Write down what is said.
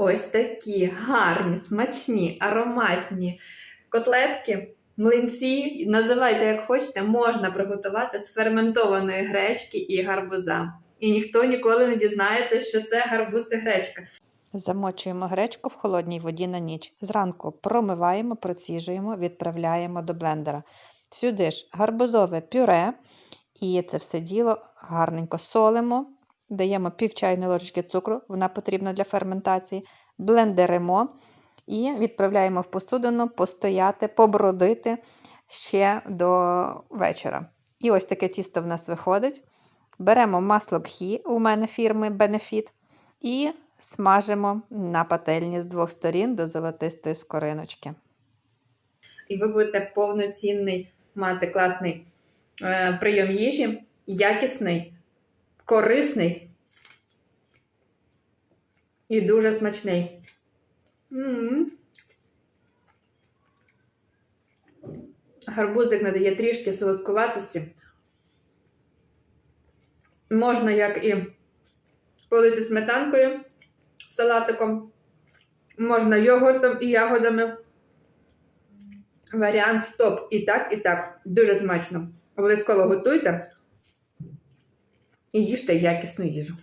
Ось такі гарні, смачні, ароматні котлетки, млинці, називайте як хочете, можна приготувати з ферментованої гречки і гарбуза. І ніхто ніколи не дізнається, що це гарбуз і гречка. Замочуємо гречку в холодній воді на ніч. Зранку промиваємо, проціжуємо, відправляємо до блендера. Сюди ж гарбузове пюре, і це все діло гарненько солимо, даємо пів чайної ложечки цукру, вона потрібна для ферментації, блендеримо і відправляємо в посудину постояти, побродити ще до вечора. І ось таке тісто в нас виходить. Беремо масло кхі, у мене фірми Benefit, і смажимо на пательні з двох сторін до золотистої скориночки. І ви будете повноцінний мати класний е, прийом їжі, якісний, корисний і дуже смачний. М. Гарбузик надає трішки солодкуватості. Можна як і полити сметанкою, салатиком, можна йогуртом і ягодами. Варіант топ. І так, і так. Дуже смачно. Обов'язково готуйте і їжте якісну їжу.